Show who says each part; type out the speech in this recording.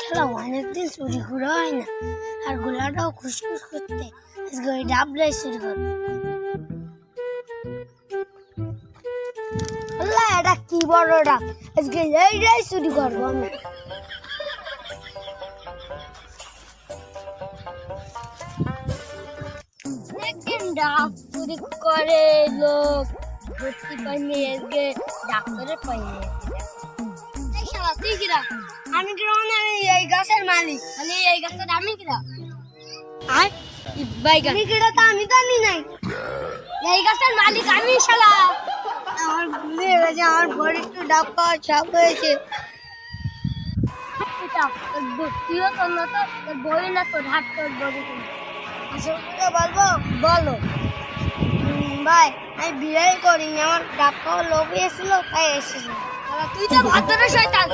Speaker 1: খেলা অনেকদিন চুরি করা হয় না। আর গোলাটাও খুশখুশ করতে আজকে ওই ডাবলাই চুরি কর আল্লাহ, এটা কি বড় ডাব? আজকে এইটাই চুরি করব আমি। ডাব চুরি করে লোক। ভর্তি পাইনি আজকে ডাক্তারের পাইনি। কিরা? আমি আমি এই গাছের মালিক। মানে এই গাছের আমি কিরা? আর আমি কিরা তো আমি জানি নাই। এই গাছের মালিক আমি শালা। আমার ভুলে গেছে আমার বড়ি একটু ছাপ হয়েছে। তুইও তোর না তো তোর বই না তোর হাত তোর বড়ি বলব? বলো। ভাই আমি বিয়ে করিনি আমার খাওয়ার লোভ এসেছিল তাই এসেছিল তুই তো ভাদ্র শয়তান।